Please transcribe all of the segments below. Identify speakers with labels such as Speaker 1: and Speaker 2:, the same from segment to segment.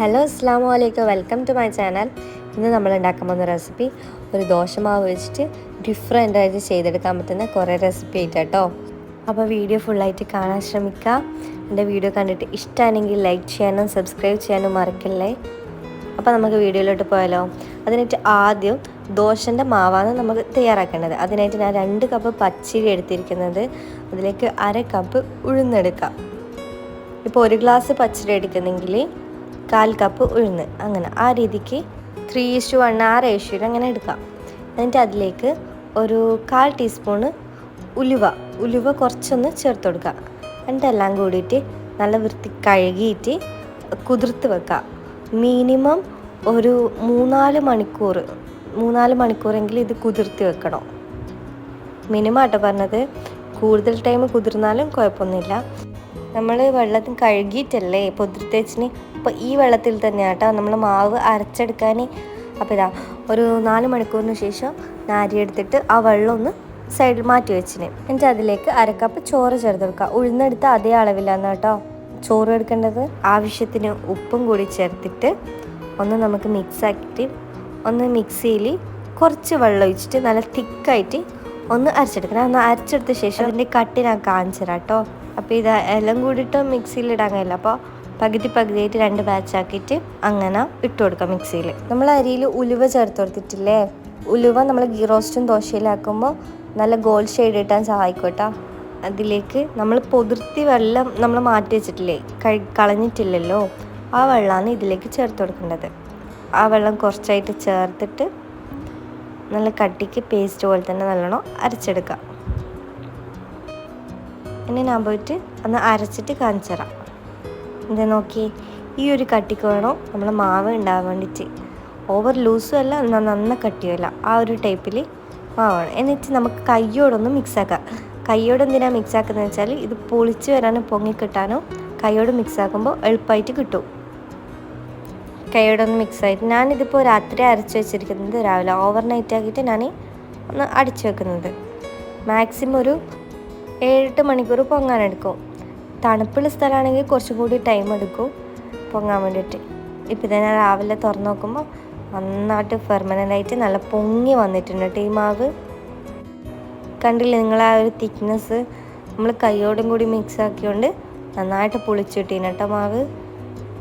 Speaker 1: Hello അസ്സാം വലൈക്കും welcome to my channel ഇന്ന് നമ്മൾ ഉണ്ടാക്കാൻ പോകുന്ന റെസിപ്പി ഒരു ദോശമാവ് വെച്ചിട്ട് ഡിഫറെന്റ് ആയിട്ട് ചെയ്തെടുക്കാൻ പറ്റുന്ന കുറേ റെസിപ്പി ആയിട്ട് കേട്ടോ. അപ്പോൾ വീഡിയോ ഫുള്ളായിട്ട് കാണാൻ ശ്രമിക്കുക. എന്റെ വീഡിയോ കണ്ടിട്ട് ഇഷ്ടമാണെങ്കിൽ ലൈക്ക് ചെയ്യാനും സബ്സ്ക്രൈബ് ചെയ്യാനും മറക്കല്ലേ? അപ്പോൾ നമുക്ക് വീഡിയോയിലോട്ട് പോയാലോ. അതിനായിട്ട് ആദ്യം ദോശന്റെ മാവാണ് നമുക്ക് തയ്യാറാക്കേണ്ടത്. അതിനായിട്ട് ഞാൻ രണ്ട് കപ്പ് പച്ചരി എടുത്തിരിക്കുന്നത്. അതിലേക്ക് അര കപ്പ് ഉഴുന്നെടുക്കാം. ഇപ്പോൾ ഒരു ഗ്ലാസ് പച്ചരി എടുക്കുന്നെങ്കിൽ കാൽ കപ്പ് ഉഴുന്ന്. അങ്ങനെ ആ രീതിക്ക് ത്രീ ഇഷ്യൂ വൺ ആ റേഷ്യോയിൽ അങ്ങനെ എടുക്കാം. എന്നിട്ട് അതിലേക്ക് ഒരു കാൽ ടീസ്പൂണ് ഉലുവ ഉലുവ കുറച്ചൊന്ന് ചേർത്ത് കൊടുക്കുക. എന്നിട്ട് എല്ലാം കൂടിയിട്ട് നല്ല വൃത്തി കഴുകിയിട്ട് കുതിർത്ത് വെക്കുക. മിനിമം ഒരു മൂന്നാൽ മണിക്കൂർ മൂന്നാൽ മണിക്കൂറെങ്കിലും ഇത് കുതിർത്തി വെക്കണം. മിനിമം ആട്ടോ പറഞ്ഞത്. കൂടുതൽ ടൈം കുതിർന്നാലും കുഴപ്പമൊന്നുമില്ല. നമ്മൾ വെള്ളത്തിൽ കഴുകിയിട്ടല്ലേ പൊതിർത്തേച്ചിന്? അപ്പോൾ ഈ വെള്ളത്തിൽ തന്നെ ആട്ടോ നമ്മൾ മാവ് അരച്ചെടുക്കാൻ അപ്പോൾ ഇതാ ഒരു നാല് മണിക്കൂറിന് ശേഷം നാരി എടുത്തിട്ട് ആ വെള്ളം ഒന്ന് സൈഡിൽ മാറ്റി വെച്ചിന്. എന്നിട്ട് അതിലേക്ക് അരക്കപ്പ് ചോറ് ചേർത്ത് കൊടുക്കുക ഉഴുന്നെടുത്ത അതേ അളവിലാണ് കേട്ടോ ചോറ് എടുക്കേണ്ടത്. ആവശ്യത്തിന് ഉപ്പും കൂടി ചേർത്തിട്ട് ഒന്ന് നമുക്ക് മിക്സ് ആക്കിയിട്ട് ഒന്ന് മിക്സിയിൽ കുറച്ച് വെള്ളം ഒഴിച്ചിട്ട് നല്ല തിക്കായിട്ട് ഒന്ന് അരച്ചെടുക്കണം. ഒന്ന് അരച്ചെടുത്ത ശേഷം അതിന്റെ കട്ടിനാ കാണിച്ചു തരാം കേട്ടോ അപ്പോൾ ഇത് എല്ലാം കൂടിയിട്ട് മിക്സിയിൽ ഇടാൻ കഴിയില്ല. അപ്പോൾ പകുതി പകുതിയായിട്ട് രണ്ട് ബാച്ചാക്കിയിട്ട് അങ്ങനെ ഇട്ട് കൊടുക്കാം മിക്സിയിൽ. നമ്മൾ അരിയിൽ ഉലുവ ചേർത്ത് കൊടുത്തിട്ടില്ലേ? ഉലുവ നമ്മൾ ഗീ റോസ്റ്റും ദോശയിലാക്കുമ്പോൾ നല്ല ഗോൾഡ് ഷെയ്ഡ് ഇട്ടാൻ സഹായിക്കോട്ടോ. അതിലേക്ക് നമ്മൾ പൊതിർത്തി വെള്ളം നമ്മൾ മാറ്റി വെച്ചിട്ടില്ലേ? കഴി കളഞ്ഞിട്ടില്ലല്ലോ. ആ വെള്ളമാണ് ഇതിലേക്ക് ചേർത്ത് കൊടുക്കേണ്ടത്. ആ വെള്ളം കുറച്ചായിട്ട് ചേർത്തിട്ട് നല്ല കട്ടിക്ക് പേസ്റ്റ് പോലെ തന്നെ നല്ലോണം അരച്ചെടുക്കാം. ഇനി ഞാൻ പോയിട്ട് ഒന്ന് അരച്ചിട്ട് കാണിച്ചു തരാം ഇത് നോക്കി ഈ ഒരു കട്ടിക്ക് വേണം നമ്മൾ മാവ് ഉണ്ടാകാൻ വേണ്ടിയിട്ട്. ഓവർ ലൂസും അല്ല എന്നാൽ നന്ന കട്ടിയല്ല. ആ ഒരു ടൈപ്പിൽ മാവാണ്. എന്നിട്ട് നമുക്ക് കയ്യോടൊന്ന് മിക്സാക്കാം കയ്യോട് എന്തിനാണ് മിക്സാക്കുന്നത് വെച്ചാൽ ഇത് പൊളിച്ച് വരാനും പൊങ്ങിക്കിട്ടാനും കയ്യോട് മിക്സ് മിക്സാക്കുമ്പോൾ എളുപ്പമായിട്ട് കിട്ടും. കൈയോടൊന്ന് മിക്സ് ആയിട്ട്. ഞാനിതിപ്പോൾ രാത്രി അരച്ച് വെച്ചിരിക്കുന്നത് രാവിലെ. ഓവർ നൈറ്റ് ആക്കിയിട്ട് ഞാൻ ഒന്ന് അടിച്ചു വെക്കുന്നത്. മാക്സിമം ഒരു ഏഴെട്ട് മണിക്കൂർ പൊങ്ങാനെടുക്കും. തണുപ്പുള്ള സ്ഥലമാണെങ്കിൽ കുറച്ചും കൂടി ടൈം എടുക്കും പൊങ്ങാൻ വേണ്ടിയിട്ട്. ഇപ്പം തന്നെ രാവിലെ തുറന്ന് നോക്കുമ്പോൾ നന്നായിട്ട് പെർമനന്റ് ആയിട്ട് നല്ല പൊങ്ങി വന്നിട്ടുണ്ട് കേട്ടോ ഈ മാവ്. കണ്ടില്ലേ നിങ്ങൾ ആ ഒരു തിക്നെസ് നമ്മൾ കൈയോടും കൂടി മിക്സ് ആക്കിയോണ്ട് നന്നായിട്ട് പൊളിച്ചിട്ടീന് കേട്ടോ മാവ്.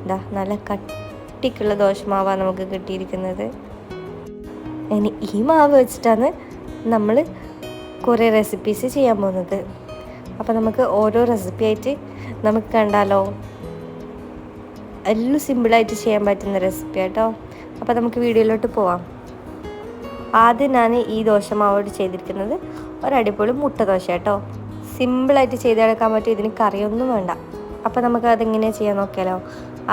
Speaker 1: ഇതാ നല്ല കട്ടിക്കുള്ള ദോശമാവാണ് നമുക്ക് കിട്ടിയിരിക്കുന്നത്. ഇനി ഈ മാവ് വെച്ചിട്ടാണ് നമ്മൾ കുറേ റെസിപ്പീസ് ചെയ്യാൻ പോകുന്നത്. അപ്പോൾ നമുക്ക് ഓരോ റെസിപ്പി ആയിട്ട് നമുക്ക് കണ്ടാലോ? എല്ലാം സിമ്പിളായിട്ട് ചെയ്യാൻ പറ്റുന്ന റെസിപ്പി കേട്ടോ അപ്പോൾ നമുക്ക് വീഡിയോയിലോട്ട് പോവാം. ആദ്യം ഞാൻ ഈ ദോശ ദോശമാവോട് ചെയ്തിരിക്കുന്നത് ഒരടിപൊളി മുട്ട ദോശ കേട്ടോ സിമ്പിളായിട്ട് ചെയ്തെടുക്കാൻ പറ്റും ഇതിന് കറിയൊന്നും വേണ്ട. അപ്പോൾ നമുക്ക് അതെങ്ങനെ ചെയ്യാൻ നോക്കിയാലോ?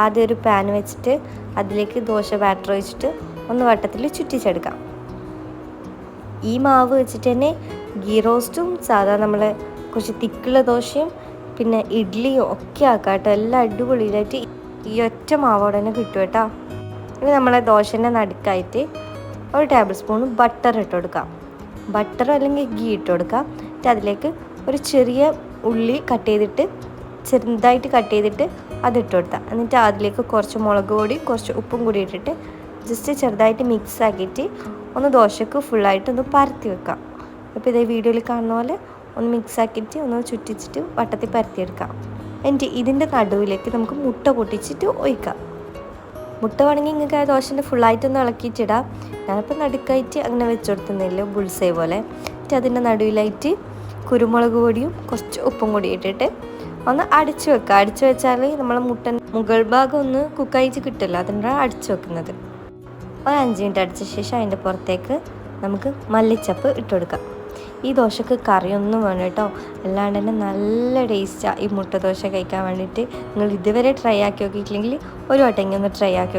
Speaker 1: ആദ്യം ഒരു പാൻ വെച്ചിട്ട് അതിലേക്ക് ദോശ ബാറ്റർ ഒഴിച്ചിട്ട് ഒന്ന് വട്ടത്തിൽ ചുറ്റിച്ചെടുക്കാം. ഈ മാവ് വെച്ചിട്ട് തന്നെ ഗീ റോസ്റ്റും സാധാ നമ്മൾ കുറച്ച് തിക്കുള്ള ദോശയും പിന്നെ ഇഡ്ഡലിയും ഒക്കെ ആക്കാം കേട്ടോ എല്ലാം അടിപൊളിയിലായിട്ട് ഈ ഒറ്റ മാവോടെ തന്നെ കിട്ടും കേട്ടോ. ഇനി നമ്മളെ ദോശന്റെ നടുക്കായിട്ട് ഒരു ടേബിൾ സ്പൂൺ ബട്ടർ ഇട്ട് കൊടുക്കാം. ബട്ടർ അല്ലെങ്കിൽ ഗീ ഇട്ട് കൊടുക്കാം. എന്നിട്ട് അതിലേക്ക് ഒരു ചെറിയ ഉള്ളി കട്ട് ചെയ്തിട്ട് ചെറുതായിട്ട് കട്ട് ചെയ്തിട്ട് അതിട്ട് കൊടുത്താൽ എന്നിട്ട് അതിലേക്ക് കുറച്ച് മുളക് പൊടി കുറച്ച് ഉപ്പും കൂടി ഇട്ടിട്ട് ജസ്റ്റ് ചെറുതായിട്ട് മിക്സ് ആക്കിയിട്ട് ഒന്ന് ദോശക്ക് ഫുള്ളായിട്ട് ഒന്ന് പരത്തി വെക്കാം. അപ്പോൾ ഇതേ വീഡിയോയിൽ കാണുന്ന പോലെ ഒന്ന് മിക്സ് ആക്കിയിട്ട് ഒന്ന് ചുറ്റിച്ചിട്ട് വട്ടത്തിൽ പരത്തിയെടുക്കാം. എന്നിട്ട് ഇതിന്റെ നടുവിലേക്ക് നമുക്ക് മുട്ട പൊട്ടിച്ചിട്ട് ഒഴിക്കാം. മുട്ട വേണമെങ്കിൽ നിങ്ങൾക്ക് ആ ദോശന്റെ ഫുള്ളായിട്ടൊന്ന് ഇളക്കിയിട്ടിടാം. ഞാനിപ്പോൾ നടുക്കായിട്ട് അങ്ങനെ വെച്ച് കൊടുത്തുന്നില്ല ബുൾസൈ പോലെ. എന്നിട്ട് അതിന്റെ നടുവിലായിട്ട് കുരുമുളക് പൊടിയും കുറച്ച് ഉപ്പും കൂടി ഇട്ടിട്ട് ഒന്ന് അടിച്ചു വെക്കുക അടിച്ചു വെച്ചാൽ നമ്മൾ മുട്ട മുകൾ ഭാഗം ഒന്ന് കുക്കായിട്ട് കിട്ടില്ല അതിന്റെ അടിച്ചു വെക്കുന്നത്. ഒരു അഞ്ച് മിനിറ്റ് അടിച്ച ശേഷം അതിന്റെ പുറത്തേക്ക് നമുക്ക് മല്ലിച്ചപ്പ് ഇട്ട് കൊടുക്കാം. ഈ ദോശക്ക് കറിയൊന്നും വേണം കേട്ടോ. അല്ലാണ്ട് തന്നെ നല്ല ടേസ്റ്റാണ് ഈ മുട്ട ദോശ കഴിക്കാൻ വേണ്ടിയിട്ട്. നിങ്ങൾ ഇതുവരെ ട്രൈ ആക്കി നോക്കിയിട്ടില്ലെങ്കിൽ ഒരു വട്ടെങ്കിൽ ഒന്ന് ട്രൈ ആക്കി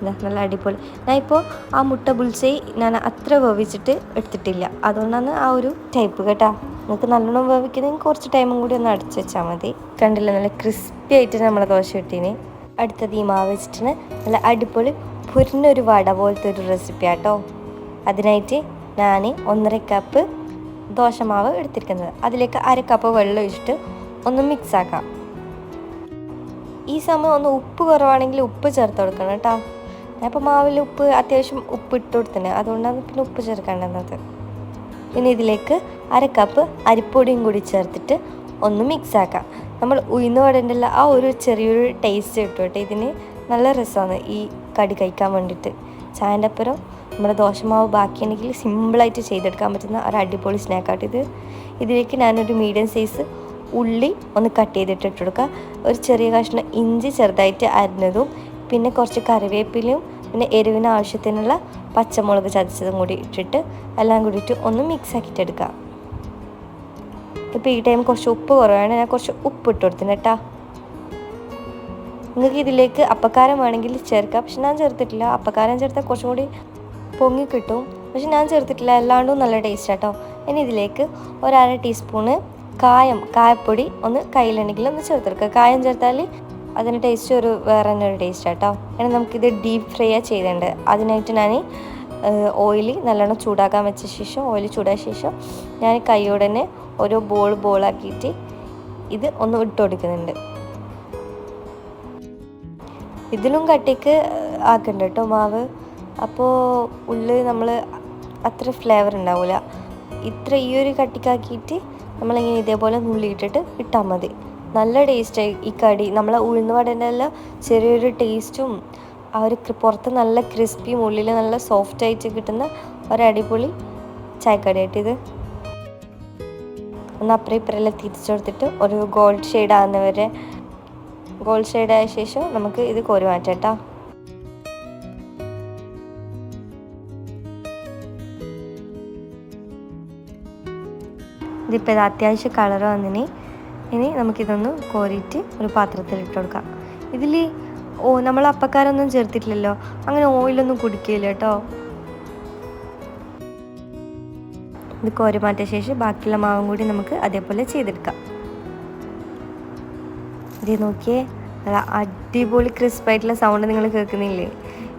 Speaker 1: എന്താ നല്ല അടിപൊളി. ഞാൻ ഇപ്പോൾ ആ മുട്ട ബുൾസൈ ഞാൻ അത്ര വേവിച്ചിട്ട് എടുത്തിട്ടില്ല. അതുകൊണ്ടാണ് ആ ഒരു ടൈപ്പ് കേട്ടോ. നിങ്ങൾക്ക് നല്ലോണം വേവിക്കുന്നെങ്കിൽ കുറച്ച് ടൈമും കൂടി ഒന്ന് അടച്ച് വെച്ചാൽ മതി. കണ്ടില്ല നല്ല ക്രിസ്പി ആയിട്ട് നമ്മളെ ദോശ കിട്ടീന്. അടുത്തത് ഈ മാവ് വെച്ചിട്ട് നല്ല അടിപൊളി പുരിഞ്ഞൊരു വട പോലത്തെ ഒരു റെസിപ്പി ആട്ടോ അതിനായിട്ട് ഞാൻ ഒന്നര കപ്പ് ദോശമാവ് എടുത്തിരിക്കുന്നത്. അതിലേക്ക് അര കപ്പ് വെള്ളം ഒഴിച്ചിട്ട് ഒന്ന് മിക്സ് ആക്കാം. ഈ സമയം ഒന്ന് ഉപ്പ് കുറവാണെങ്കിൽ ഉപ്പ് ചേർത്ത് കൊടുക്കണം കേട്ടോ. ഞാനിപ്പോൾ മാവിൽ ഉപ്പ് അത്യാവശ്യം ഉപ്പ് ഇട്ട് കൊടുത്തന്നെ അതുകൊണ്ടാണ് പിന്നെ ഉപ്പ് ചേർക്കേണ്ടത്. പിന്നെ ഇതിലേക്ക് അര കപ്പ് അരിപ്പൊടിയും കൂടി ചേർത്തിട്ട് ഒന്ന് മിക്സ് ആക്കാം. നമ്മൾ ഉയർന്നു വടേണ്ടല്ല ആ ഒരു ചെറിയൊരു ടേസ്റ്റ് കിട്ടും കേട്ടോ. ഇതിന് നല്ല രസമാണ് ഈ കടി കഴിക്കാൻ വേണ്ടിയിട്ട്. ചായന്റെ അപ്പുറം നമ്മുടെ ദോശമാവ് ബാക്കിയുണ്ടെങ്കിൽ സിമ്പിളായിട്ട് ചെയ്തെടുക്കാൻ പറ്റുന്ന ഒരു അടിപൊളി സ്നാക്കാട്ട് ഇത്. ഇതിലേക്ക് ഞാനൊരു മീഡിയം സൈസ് ഉള്ളി ഒന്ന് കട്ട് ചെയ്തിട്ട് ഇട്ട് കൊടുക്കുക. ഒരു ചെറിയ കഷ്ണം ഇഞ്ചി ചെറുതായിട്ട് അരിഞ്ഞതും പിന്നെ കുറച്ച് കറിവേപ്പിലയും പിന്നെ എരിവിന് ആവശ്യത്തിനുള്ള പച്ചമുളക് ചതച്ചതും കൂടി ഇട്ടിട്ട് എല്ലാം കൂടിയിട്ട് ഒന്ന് മിക്സ് ആക്കിയിട്ട് എടുക്കുക. ഇപ്പോൾ ഈ ടൈം കുറച്ച് ഉപ്പ് കുറവാണ്. ഞാൻ കുറച്ച് ഉപ്പ് ഇട്ട് കൊടുത്തിന് കേട്ടാ. നിങ്ങൾക്ക് ഇതിലേക്ക് അപ്പക്കാരം വേണമെങ്കിൽ ചേർക്കാം. പക്ഷെ ഞാൻ ചേർത്തിട്ടില്ല. അപ്പക്കാരം ചേർത്താൽ കുറച്ചും കൂടി പൊങ്ങി കിട്ടും പക്ഷെ ഞാൻ ചേർത്തിട്ടില്ല. എല്ലാണ്ടും നല്ല ടേസ്റ്റ് കേട്ടോ ഇനി ഇതിലേക്ക് ഒരര ടീസ്പൂണ് കായം കായപ്പൊടി ഒന്ന് കയ്യിലുണ്ടെങ്കിൽ ഒന്ന് ചേർത്തെടുക്കുക കായം ചേർത്താൽ അതിന് ടേസ്റ്റ് ഒരു വേറെ തന്നെ ഒരു ടേസ്റ്റ് കേട്ടോ ഇനി നമുക്കിത് ഡീപ്പ് ഫ്രൈ ചെയ്തേണ്ടത്. അതിനായിട്ട് ഞാൻ ഓയിൽ നല്ലോണം ചൂടാക്കാൻ വെച്ച ശേഷം ഓയിൽ ചൂടായ ശേഷം ഞാൻ കൈയോടെ തന്നെ ഓരോ ബോൾ ബോളാക്കിയിട്ട് ഇത് ഒന്ന് ഇട്ട് കൊടുക്കുന്നുണ്ട്. ഇതിലും കട്ടിക്ക് ആക്കണ്ട കേട്ടോ മാവ്. അപ്പോൾ ഉള്ളിൽ നമ്മൾ അത്ര ഫ്ലേവർ ഉണ്ടാവില്ല. ഇത്ര ഈ ഒരു കട്ടിക്കാക്കിയിട്ട് നമ്മളിങ്ങനെ ഇതേപോലെ നുള്ളിയിട്ടിട്ട് ഇട്ടാൽ മതി. നല്ല ടേസ്റ്റായി ഈ കടി. നമ്മളെ ഉഴുന്ന് വടേന്റെ ചെറിയൊരു ടേസ്റ്റും ആ ഒരു പുറത്ത് നല്ല ക്രിസ്പിയും ഉള്ളിൽ നല്ല സോഫ്റ്റ് ആയിട്ട് കിട്ടുന്ന ഒരടിപൊളി ചായക്കടിയായിട്ട് ഇത്. ഒന്ന് അപ്പുറം ഇപ്പുറമെല്ലാം തിരിച്ചു കൊടുത്തിട്ട് ഒരു ഗോൾഡ് ഷെയ്ഡ് ആകുന്നവരെ ഗോൾഡ് ഷെയ്ഡ് ആയ ശേഷം നമുക്ക് ഇത് കോരി മാറ്റാം കേട്ടോ. ഇതിപ്പോൾ ഇത് അത്യാവശ്യം കളർ വന്നിനി. ഇനി നമുക്കിതൊന്ന് കോരിയിട്ട് ഒരു പാത്രത്തിൽ ഇട്ട് കൊടുക്കാം. ഇതിൽ ഓ നമ്മൾ അപ്പക്കാരൊന്നും ചേർത്തിട്ടില്ലല്ലോ. അങ്ങനെ ഓയിലൊന്നും കുടിക്കില്ല കേട്ടോ ഇത് കോരി മാറ്റിയ ശേഷം ബാക്കിയുള്ള മാവും കൂടി നമുക്ക് അതേപോലെ ചെയ്തെടുക്കാം. ഇത് നോക്കിയേ നല്ല അടിപൊളി ക്രിസ്പായിട്ടുള്ള സൗണ്ട് നിങ്ങൾ കേൾക്കുന്നില്ലേ?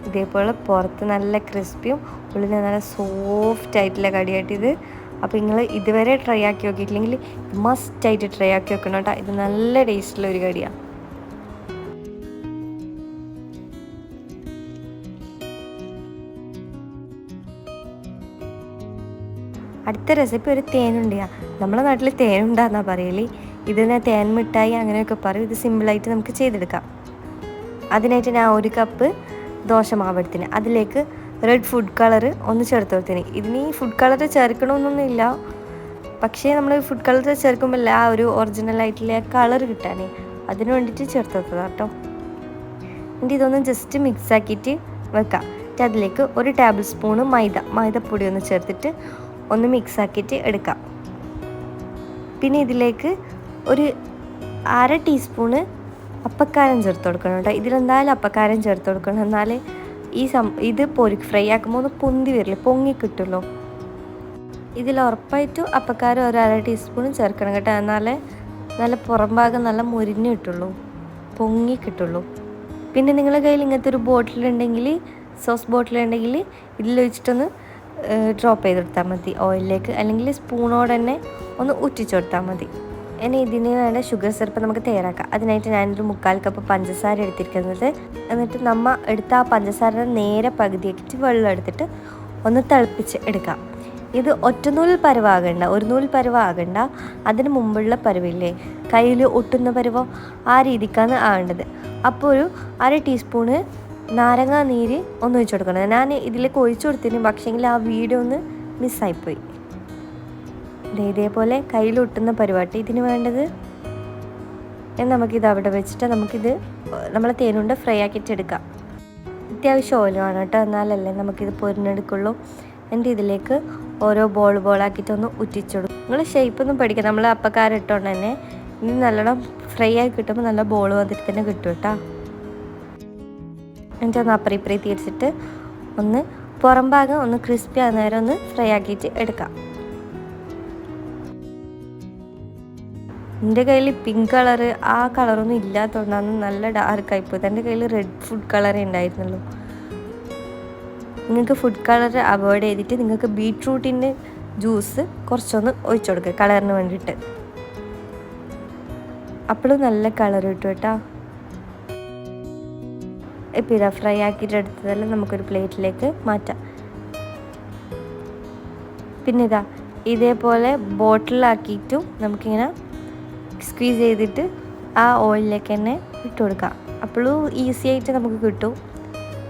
Speaker 1: ഇതേപോലെ പുറത്ത് നല്ല ക്രിസ്പിയും ഉള്ളിൽ നല്ല സോഫ്റ്റ് ആയിട്ടുള്ള കടിയായിട്ട് ഇത് അപ്പോൾ നിങ്ങൾ ഇതുവരെ ട്രൈ ആക്കി നോക്കിയിട്ടില്ലെങ്കിൽ മസ്റ്റായിട്ട് ട്രൈ ആക്കി വെക്കണം കേട്ടോ. ഇത് നല്ല ടേസ്റ്റുള്ള ഒരു കടിയാണ് അടുത്ത റെസിപ്പി ഒരു തേനുണ്ടിയാ നമ്മളെ നാട്ടിൽ തേനുണ്ടാന്നാ പറയൽ. ഇതിനെ തേൻ മിഠായി അങ്ങനെയൊക്കെ പറയും. ഇത് സിമ്പിളായിട്ട് നമുക്ക് ചെയ്തെടുക്കാം. അതിനായിട്ട് ഞാൻ ഒരു കപ്പ് ദോശ മാവെടുത്തിന് അതിലേക്ക് റെഡ് ഫുഡ് കളർ ഒന്ന് ചേർത്ത് കൊടുത്തിന്. ഇതിന് ഈ ഫുഡ് കളർ ചേർക്കണമെന്നൊന്നുമില്ല പക്ഷേ നമ്മൾ ഫുഡ് കളർ ചേർക്കുമ്പോൾ ആ ഒരു ഒറിജിനൽ ആയിട്ടുള്ള കളർ കിട്ടാനേ. അതിന് വേണ്ടിയിട്ട് ചേർത്ത് കേട്ടോ എന്നിട്ട് ഇതൊന്ന് ജസ്റ്റ് മിക്സ് ആക്കിയിട്ട് വെക്കാം. എന്നിട്ട് അതിലേക്ക് ഒരു ടേബിൾ സ്പൂണ് മൈദ മൈദപ്പൊടി ഒന്ന് ചേർത്തിട്ട് ഒന്ന് മിക്സ് ആക്കിയിട്ട് എടുക്കാം. പിന്നെ ഇതിലേക്ക് ഒരു അര ടീസ്പൂണ് അപ്പക്കാരം ചേർത്ത് കൊടുക്കണം കേട്ടോ ഇതിലെന്തായാലും അപ്പക്കാരം ചേർത്ത് കൊടുക്കണം. എന്നാലേ ഈ സം ഇത് പൊരി ഫ്രൈ ആക്കുമ്പോൾ ഒന്ന് പൊന്തി വരില്ല? പൊങ്ങി കിട്ടുമല്ലോ. ഇതിൽ ഉറപ്പായിട്ടും അപ്പക്കാരം ഒരു അര ടീസ്പൂൺ ചേർക്കണം കേട്ടോ. എന്നാലേ നല്ല പുറം ഭാഗം നല്ല മുരിഞ്ഞ് കിട്ടുള്ളൂ. പൊങ്ങി കിട്ടുള്ളൂ. പിന്നെ നിങ്ങളുടെ കയ്യിൽ ഇങ്ങനത്തെ ഒരു ബോട്ടിലുണ്ടെങ്കിൽ സോസ് ബോട്ടിലുണ്ടെങ്കിൽ ഇതിൽ വെച്ചിട്ടൊന്ന് ഡ്രോപ്പ് ചെയ്ത് കൊടുത്താൽ മതി. ഓയിലിലേക്ക് അല്ലെങ്കിൽ സ്പൂണോടെ തന്നെ ഒന്ന് ഉറ്റിച്ചു കൊടുത്താൽ മതി. ഇനി ഇതിന് വേണ്ട ഷുഗർ സിറപ്പ് നമുക്ക് തയ്യാറാക്കാം. അതിനായിട്ട് ഞാനൊരു മുക്കാൽ കപ്പ് പഞ്ചസാര എടുത്തിരിക്കുന്നത്. എന്നിട്ട് നമ്മൾ എടുത്ത ആ പഞ്ചസാര നേരെ പകുതിയാക്കിയിട്ട് വെള്ളം എടുത്തിട്ട് ഒന്ന് തിളപ്പിച്ച് എടുക്കാം. ഇത് ഒറ്റനൂൽ പരുവാകണ്ട. ഒരു നൂൽ പരുവാകണ്ട. അതിന് മുമ്പുള്ള പരുവില്ലേ? കയ്യിൽ ഒട്ടുന്ന പരുവോ? ആ രീതിക്കാണ് ആകേണ്ടത്. അപ്പോൾ ഒരു അര ടീസ്പൂണ് നാരങ്ങാ നീര് ഒന്ന് ഒഴിച്ചു കൊടുക്കണം. ഞാൻ ഇതിലേക്ക് ഒഴിച്ചു കൊടുത്തിന് പക്ഷേങ്കിൽ ആ വീഡിയോ ഒന്ന് മിസ്സായിപ്പോയി ഇതേപോലെ കയ്യിലൊട്ടുന്ന പരിപാടി ഇതിന് വേണ്ടത്? നമുക്കിത് അവിടെ വെച്ചിട്ട് നമുക്കിത് നമ്മളെ തേനുണ്ട് ഫ്രൈ ആക്കിയിട്ട് എടുക്കാം അത്യാവശ്യം ഓയിൽ വേണം കേട്ടോ എന്നാലല്ലേ നമുക്കിത് പൊരിഞ്ഞെടുക്കുള്ളൂ. എന്നിട്ട് ഇതിലേക്ക് ഓരോ ബോൾ ബോളാക്കിയിട്ടൊന്ന് ഒന്ന് ഉറ്റിച്ചു കൊടുക്കും നിങ്ങൾ ഷേപ്പൊന്നും പഠിക്കാം നമ്മൾ അപ്പക്കാരിട്ടോണ്ട് തന്നെ ഇനി നല്ലോണം ഫ്രൈ ആയി കിട്ടുമ്പോൾ നല്ല ബോൾ വന്നിട്ട് തന്നെ കിട്ടും കേട്ടോ. എന്നിട്ട് ഒന്ന് അപ്പറി ഇപ്പറി തിരിച്ചിട്ട് ഒന്ന് പുറം ഭാഗം ഒന്ന് ക്രിസ്പി ആകുന്നേരം ഒന്ന് ഫ്രൈ ആക്കിയിട്ട് എടുക്കാം. എന്റെ കയ്യിൽ പിങ്ക് കളറ് ആ കളറൊന്നും ഇല്ലാത്തതുകൊണ്ടാണ് നല്ല ഡാർക്കായി പോയത്. എന്റെ കയ്യിൽ റെഡ് ഫുഡ് കളറേ ഉണ്ടായിരുന്നുള്ളൂ. നിങ്ങൾക്ക് ഫുഡ് കളർ അവോയ്ഡ് ചെയ്തിട്ട് നിങ്ങൾക്ക് ബീട്രൂട്ടിന്റെ ജ്യൂസ് കുറച്ചൊന്ന് ഒഴിച്ചു കൊടുക്കുക കളറിന് വേണ്ടിയിട്ട്. അപ്പോഴും നല്ല കളർ കിട്ടും കേട്ടോ. ഇപ്പം ഫ്രൈ ആക്കിയിട്ട് എടുത്തതെല്ലാം നമുക്കൊരു പ്ലേറ്റിലേക്ക് മാറ്റാം. പിന്നെ ഇതാ ഇതേപോലെ ബോട്ടിലാക്കിയിട്ടും നമുക്കിങ്ങനെ സ്ക്വീസ് ചെയ്തിട്ട് ആ ഓയിലിലേക്ക് തന്നെ ഇട്ട് കൊടുക്കാം അപ്പോഴും ഈസി ആയിട്ട് നമുക്ക് കിട്ടും.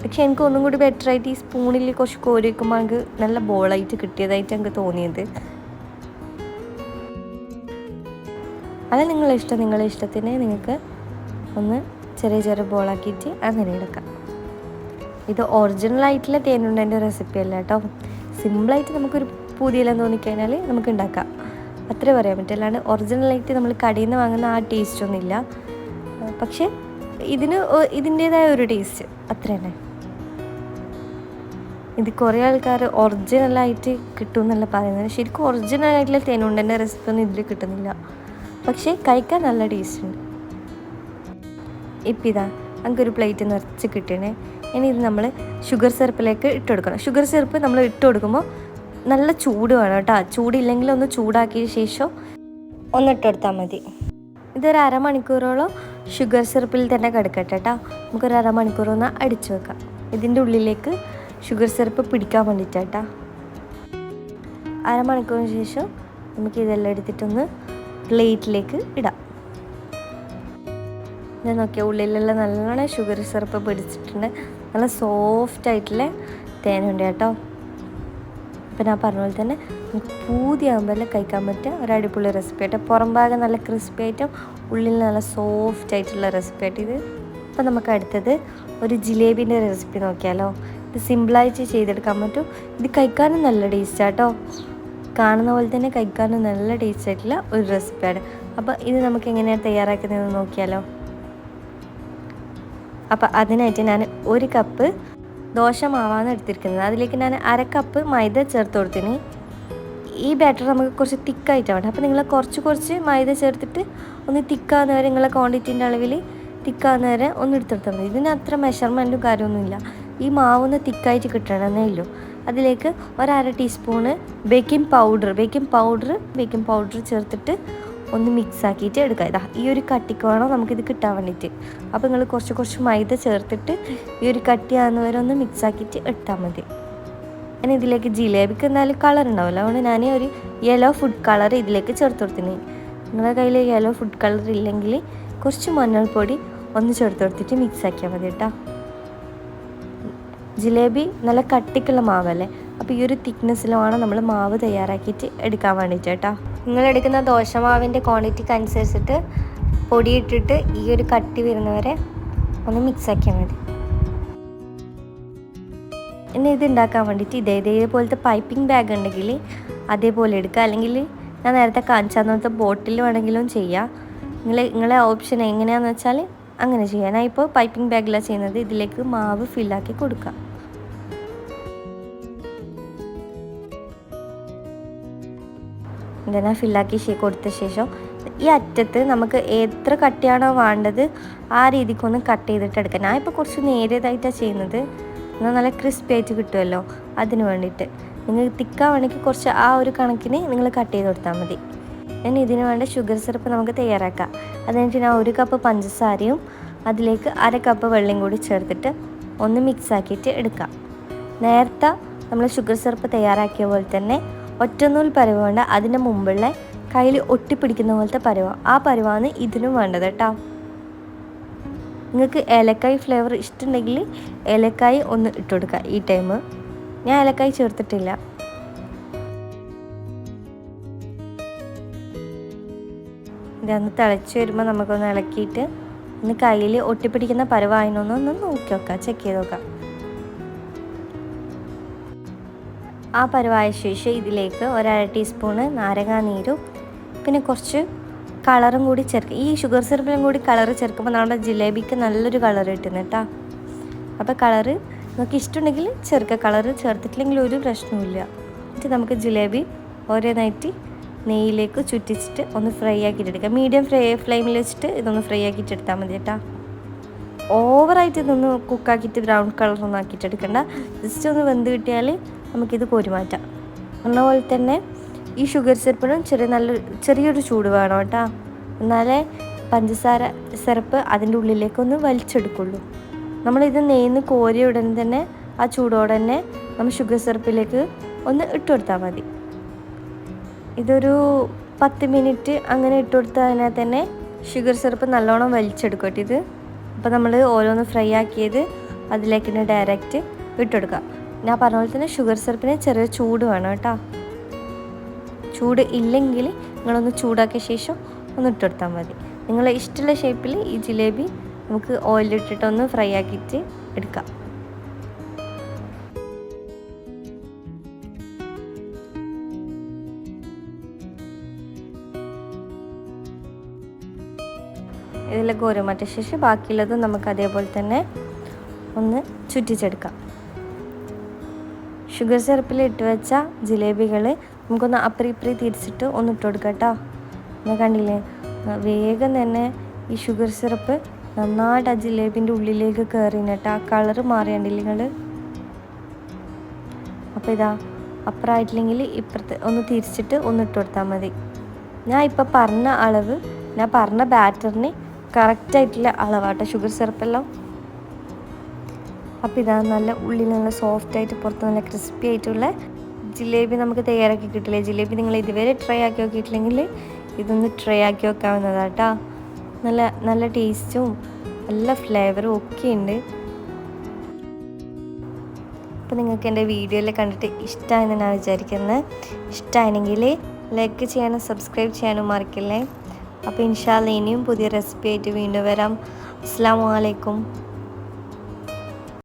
Speaker 1: പക്ഷെ എനിക്ക് ഒന്നും കൂടി ബെറ്റർ ആയിട്ട് ഈ സ്പൂണിൽ കുറച്ച് കോരി വയ്ക്കുമ്പോൾ എനിക്ക് നല്ല ബോളായിട്ട് കിട്ടിയതായിട്ട് എനിക്ക് തോന്നിയത്. അത് നിങ്ങളെ ഇഷ്ടം നിങ്ങളെ ഇഷ്ടത്തിന് നിങ്ങൾക്ക് ഒന്ന് ചെറിയ ചെറിയ ബോളാക്കിയിട്ട് അങ്ങനെ എടുക്കാം ഇത് ഒറിജിനൽ ആയിട്ടുള്ള തേനുണ്ടേന്റെ റെസിപ്പി അല്ല കേട്ടോ. സിമ്പിളായിട്ട് നമുക്കൊരു പുതിയെല്ലാം തോന്നിക്കഴിഞ്ഞാൽ നമുക്ക് ഉണ്ടാക്കാം. അത്രേ പറയാൻ പറ്റും. അല്ലാണ്ട് ഒറിജിനലായിട്ട് നമ്മൾ കടയിൽ നിന്ന് വാങ്ങുന്ന ആ ടേസ്റ്റ് ഒന്നുമില്ല. പക്ഷേ ഇതിന് ഇതിന്റേതായ ഒരു ടേസ്റ്റ് അത്ര തന്നെ. ഇത് കുറേ ആൾക്കാർ ഒറിജിനലായിട്ട് കിട്ടും എന്നല്ല പറയുന്നത്. ശരിക്കും ഒറിജിനലായിട്ടുള്ള തേനുണ്ടന്റെ റെസിപ്പി ഒന്നും ഇതിൽ കിട്ടുന്നില്ല. പക്ഷേ കഴിക്കാൻ നല്ല ടേസ്റ്റ് ഉണ്ട്. ഇപ്പം ഇതാ പ്ലേറ്റ് നിറച്ച് കിട്ടണേ. ഇനി ഇത് നമ്മൾ ഷുഗർ സിറപ്പിലേക്ക് ഇട്ട് കൊടുക്കണം. ഷുഗർ സിറപ്പ് നമ്മൾ ഇട്ട് കൊടുക്കുമ്പോൾ നല്ല ചൂട് വേണം കേട്ടോ. ചൂടില്ലെങ്കിൽ ഒന്ന് ചൂടാക്കിയ ശേഷം ഒന്നിട്ടെടുത്താൽ മതി. ഇതൊരു അരമണിക്കൂറോളം ഷുഗർ സിറപ്പിൽ തന്നെ കിടക്കട്ടെ കേട്ടോ. നമുക്കൊരു അരമണിക്കൂർ ഒന്ന് അടിച്ചു വെക്കാം. ഇതിന്റെ ഉള്ളിലേക്ക് ഷുഗർ സിറപ്പ് പിടിക്കാൻ വേണ്ടിയിട്ടാട്ടാ അരമണിക്കൂറിന് ശേഷം നമുക്ക് ഇതെല്ലാം എടുത്തിട്ടൊന്ന് പ്ലേറ്റിലേക്ക് ഇടാം. ഞാൻ നോക്കിയ ഉള്ളിലെല്ലാം നല്ലോണം ഷുഗർ സിറപ്പ് പിടിച്ചിട്ടുണ്ട്. നല്ല സോഫ്റ്റ് ആയിട്ടുള്ള തേനുണ്ട് കേട്ടോ. അപ്പം ഞാൻ പറഞ്ഞ പോലെ തന്നെ പൂതിയാകുമ്പോൾ കഴിക്കാൻ പറ്റിയ ഒരു അടിപൊളി റെസിപ്പി ആയിട്ട്. പുറം ഭാഗം നല്ല ക്രിസ്പി ആയിട്ടും ഉള്ളിൽ നല്ല സോഫ്റ്റ് ആയിട്ടുള്ള റെസിപ്പി ആയിട്ട് ഇത്. അപ്പം നമുക്ക് അടുത്തത് ഒരു ജിലേബിന്റെ റെസിപ്പി നോക്കിയാലോ. ഇത് സിമ്പിളായിട്ട് ചെയ്തെടുക്കാൻ പറ്റും. ഇത് കഴിക്കാനും നല്ല ടേസ്റ്റ് ആട്ടോ. കാണുന്ന പോലെ തന്നെ കഴിക്കാനും നല്ല ടേസ്റ്റ് ആയിട്ടുള്ള ഒരു റെസിപ്പിയാണ് അപ്പോൾ ഇത് നമുക്ക് എങ്ങനെയാണ് തയ്യാറാക്കുന്നതെന്ന് നോക്കിയാലോ. അപ്പോൾ അതിനായിട്ട് ഞാൻ ഒരു കപ്പ് ദോശ മാവാണ് എടുത്തിരിക്കുന്നത്. അതിലേക്ക് ഞാൻ അര കപ്പ് മൈദ ചേർത്ത് കൊടുത്തിന്. ഈ ബാറ്റർ നമുക്ക് കുറച്ച് തിക്കായിട്ടാണ് വേണ്ടത് അപ്പോൾ നിങ്ങൾ കുറച്ച് കുറച്ച് മൈദ ചേർത്തിട്ട് ഒന്ന് തിക്കാവുന്ന വരെ നിങ്ങളെ ക്വാണ്ടിറ്റീന്റെ അളവിൽ തിക്കാവുന്ന വരെ ഒന്ന് എടുത്തെടുത്താൽ മതി. ഇതിന് അത്ര മെഷർമെന്റും കാര്യമൊന്നുമില്ല ഈ മാവൊന്ന് തിക്കായിട്ട് കിട്ടണമെന്നേ ഉള്ളൂ. അതിലേക്ക് ഒരര teaspoon baking powder baking powder baking powder ചേർത്തിട്ട് ഒന്ന് മിക്സ് ആക്കിയിട്ട് എടുക്കുക. ഇതാ ഈ ഒരു കട്ടിക്ക് വേണം നമുക്കിത് കിട്ടാൻ വേണ്ടിയിട്ട്. അപ്പോൾ നിങ്ങൾ കുറച്ച് കുറച്ച് മൈദ ചേർത്തിട്ട് ഈ ഒരു കട്ടിയാകുന്ന വരെ ഒന്ന് മിക്സ് ആക്കിയിട്ട് ഇട്ടാൽ മതി. ഞാൻ ഇതിലേക്ക് ജിലേബിക്ക് എന്തായാലും കളർ ഉണ്ടാവില്ല. അതുകൊണ്ട് ഞാൻ ഒരു യെല്ലോ ഫുഡ് കളർ ഇതിലേക്ക് ചേർത്ത് കൊടുത്തിന്. നിങ്ങളുടെ കയ്യിൽ യെല്ലോ ഫുഡ് കളർ ഇല്ലെങ്കിൽ കുറച്ച് മഞ്ഞൾപ്പൊടി ഒന്ന് ചേർത്ത് കൊടുത്തിട്ട് മിക്സ് ആക്കിയാൽ മതി കേട്ടോ. ജിലേബി നല്ല കട്ടിക്കുള്ള മാവല്ലേ? അപ്പോൾ ഈ ഒരു തിക്നെസ്സിലുമാണ് നമ്മൾ മാവ് തയ്യാറാക്കിയിട്ട് എടുക്കാൻ വേണ്ടിയിട്ട് കേട്ടോ. നിങ്ങൾ എടുക്കുന്ന ദോശമാവിന്റെ ക്വാണ്ടിറ്റിക്ക് അനുസരിച്ചിട്ട് പൊടിയിട്ടിട്ട് ഈ ഒരു കട്ടി വരുന്നവരെ ഒന്ന് മിക്സ് ആക്കിയാൽ മതി. ഇനി ഇത് ഉണ്ടാക്കാൻ വേണ്ടിയിട്ട് ഇതേ ഇതേപോലത്തെ പൈപ്പിംഗ് ബാഗ് ഉണ്ടെങ്കിൽ അതേപോലെ എടുക്കുക. അല്ലെങ്കിൽ ഞാൻ നേരത്തെ കാണിച്ചാന്നത്തെ ബോട്ടിൽ വേണമെങ്കിലും ചെയ്യാം. നിങ്ങൾ നിങ്ങളെ ഓപ്ഷൻ എങ്ങനെയാണെന്ന് വെച്ചാൽ അങ്ങനെ ചെയ്യാം. ഞാൻ ഇപ്പോൾ പൈപ്പിംഗ് ബാഗിലാണ് ചെയ്യുന്നത്. ഇതിലേക്ക് മാവ് ഫില്ലാക്കി കൊടുക്കുക. ഇതെല്ലാം ഫില്ലാക്കി ഷേ കൊടുത്ത ശേഷം ഈ അറ്റത്ത് നമുക്ക് എത്ര കട്ടിയാണോ വേണ്ടത് ആ രീതിക്കൊന്ന് കട്ട് ചെയ്തിട്ട് എടുക്കാം. ഞാൻ ഇപ്പോൾ കുറച്ച് നേരിയതായിട്ടാണ് ചെയ്യുന്നത്. എന്നാൽ നല്ല ക്രിസ്പി ആയിട്ട് കിട്ടുമല്ലോ അതിന് വേണ്ടിയിട്ട്. നിങ്ങൾ തിക്കാൻ വേണമെങ്കിൽ കുറച്ച് ആ ഒരു കണക്കിന് നിങ്ങൾ കട്ട് ചെയ്ത് കൊടുത്താൽ മതി. ഞാൻ ഇതിന് വേണ്ട ഷുഗർ സിറപ്പ് നമുക്ക് തയ്യാറാക്കാം. അതിനായിട്ട് ഞാൻ ഒരു കപ്പ് പഞ്ചസാരയും അതിലേക്ക് അര കപ്പ് വെള്ളം കൂടി ചേർത്തിട്ട് ഒന്ന് മിക്സ് ആക്കിയിട്ട് എടുക്കാം. നേരത്തെ നമ്മൾ ഷുഗർ സിറപ്പ് തയ്യാറാക്കിയ പോലെ തന്നെ ഒറ്റനൂൽ വേണ്ട അതിന്റെ മുമ്പുള്ള കയ്യിൽ ഒട്ടിപ്പിടിക്കുന്ന പോലത്തെ പരവ്. ആ പരുവാണ് ഇതിനും വേണ്ടത് കേട്ടോ നിങ്ങൾക്ക് ഏലക്കായ് ഫ്ലേവർ ഇഷ്ടമുണ്ടെങ്കിൽ ഏലക്കായ് ഒന്ന് ഇട്ട് കൊടുക്കുക ഈ ടൈം ഞാൻ ഏലക്കായ് ചേർത്തിട്ടില്ല. ഇതൊന്ന് തിളച്ച് വരുമ്പോൾ നമുക്കൊന്ന് ഇളക്കിയിട്ട് ഒന്ന് കയ്യിൽ ഒട്ടിപ്പിടിക്കുന്ന പരുവായിനൊന്ന് നോക്കി നോക്കാം. ചെക്ക് ചെയ്ത് നോക്കാം. ആ പരുവായ ശേഷം ഇതിലേക്ക് ഒരര ടീസ്പൂണ് നാരങ്ങാ നീരും പിന്നെ കുറച്ച് കളറും കൂടി ചേർക്കുക ഈ ഷുഗർ സിറപ്പിലും കൂടി കളർ ചേർക്കുമ്പോൾ നമ്മുടെ ജിലേബിക്ക് നല്ലൊരു കളർ കിട്ടുന്നു കേട്ടോ അപ്പോൾ കളറ് നമുക്ക് ഇഷ്ടമുണ്ടെങ്കിൽ ചേർക്കുക കളറ് ചേർത്തിട്ടില്ലെങ്കിൽ ഒരു പ്രശ്നവുമില്ല. എന്നിട്ട് നമുക്ക് ജിലേബി ഓരോന്നായിട്ട് നെയ്യിലേക്ക് ചുറ്റിച്ചിട്ട് ഒന്ന് ഫ്രൈ ആക്കിയിട്ട് എടുക്കാം. മീഡിയം ഫ്രൈ ഫ്ലെയിമിൽ വെച്ചിട്ട് ഇതൊന്ന് ഫ്രൈ ആക്കിയിട്ട് എടുത്താൽ മതി കേട്ടോ ഓവറായിട്ട് ഇതൊന്ന് കുക്കാക്കിയിട്ട് ബ്രൗൺ കളറൊന്നും ആക്കിയിട്ട് എടുക്കണ്ട. ജസ്റ്റ് ഒന്ന് വെന്ത് കിട്ടിയാൽ നമുക്കിത് കോരിമാറ്റാം. പോലെ തന്നെ ഈ ഷുഗർ സിറപ്പിനും ചെറിയ നല്ല ചെറിയൊരു ചൂട് വേണം കേട്ടോ. എന്നാലേ പഞ്ചസാര സിറപ്പ് അതിന്റെ ഉള്ളിലേക്കൊന്ന് വലിച്ചെടുക്കുള്ളൂ. നമ്മളിത് നെയ്ന്ന് കോരിയ ഉടനെ തന്നെ ആ ചൂടോടെ തന്നെ നമ്മൾ ഷുഗർ സിറപ്പിലേക്ക് ഒന്ന് ഇട്ട് കൊടുത്താൽ മതി. ഇതൊരു പത്ത് മിനിറ്റ് അങ്ങനെ ഇട്ട് കൊടുത്താൽ തന്നെ ഷുഗർ സിറപ്പ് നല്ലോണം വലിച്ചെടുക്കട്ടെ ഇത്. അപ്പോൾ നമ്മൾ ഓരോന്ന് ഫ്രൈ ആക്കിയത് അതിലേക്ക് തന്നെ ഡയറക്റ്റ് ഇട്ടെടുക്കുക ഞാൻ പറഞ്ഞ പോലെ തന്നെ ഷുഗർ സിറപ്പിന് ചെറിയ ചൂട് വേണം കേട്ടോ. ചൂട് ഇല്ലെങ്കിൽ നിങ്ങളൊന്ന് ചൂടാക്കിയ ശേഷം ഒന്ന് ഇട്ടെടുത്താൽ മതി. നിങ്ങളെ ഇഷ്ടമുള്ള ഷേപ്പിൽ ഈ ജിലേബി നമുക്ക് ഓയിലിട്ടിട്ടൊന്ന് ഫ്രൈ ആക്കിയിട്ട് എടുക്കാം. ഇതിൽ ഗോരമാറ്റ ശേഷം ബാക്കിയുള്ളത് നമുക്ക് അതേപോലെ തന്നെ ഒന്ന് ചുറ്റിച്ചെടുക്കാം. ഷുഗർ സിറപ്പിൽ ഇട്ട് വെച്ച ജിലേബികൾ നമുക്കൊന്ന് അപ്പറി ഇപ്പറി തിരിച്ചിട്ട് ഒന്ന് ഇട്ട് കൊടുക്കാം കേട്ടോ. നിങ്ങൾ കണ്ടില്ലേ? വേഗം തന്നെ ഈ ഷുഗർ സിറപ്പ് നന്നായിട്ട് ആ ജിലേബിന്റെ ഉള്ളിലേക്ക് കയറിന് കേട്ടോ. ആ കളറ് മാറിയണ്ടില്ല നിങ്ങൾ അപ്പോൾ ഇതാ അപ്പുറമായിട്ടില്ലെങ്കിൽ ഇപ്പുറത്ത് ഒന്ന് തിരിച്ചിട്ട് ഒന്ന് ഇട്ട് കൊടുത്താൽ മതി. ഞാൻ ഇപ്പോൾ പറഞ്ഞ അളവ് ഞാൻ പറഞ്ഞ ബാറ്ററിന് കറക്റ്റായിട്ടുള്ള അളവാട്ടോ ഷുഗർ സിറപ്പെല്ലാം. അപ്പോൾ ഇതാ നല്ല ഉള്ളിൽ നല്ല സോഫ്റ്റ് ആയിട്ട് പുറത്ത് നല്ല ക്രിസ്പി ആയിട്ടുള്ള ജിലേബി നമുക്ക് തയ്യാറാക്കി കിട്ടില്ലേ? ജിലേബി നിങ്ങൾ ഇതുവരെ ട്രൈ ആക്കി നോക്കിയിട്ടില്ലെങ്കിൽ ഇതൊന്ന് ട്രൈ ആക്കി വെക്കാവുന്നതാട്ടോ നല്ല നല്ല ടേസ്റ്റും നല്ല ഫ്ലേവറും ഒക്കെ ഉണ്ട്. അപ്പോൾ നിങ്ങൾക്ക് എന്റെ വീഡിയോയിൽ കണ്ടിട്ട് ഇഷ്ടമായെന്ന് ഞാൻ വിചാരിക്കുന്നത് ഇഷ്ടമായെങ്കിൽ ലൈക്ക് ചെയ്യാനും സബ്സ്ക്രൈബ് ചെയ്യാനും മറക്കില്ലേ. അപ്പോൾ ഇൻഷാല്ല ഇനിയും പുതിയ റെസിപ്പി ആയിട്ട് വീണ്ടും വരാം. അസ്സാം വലൈക്കും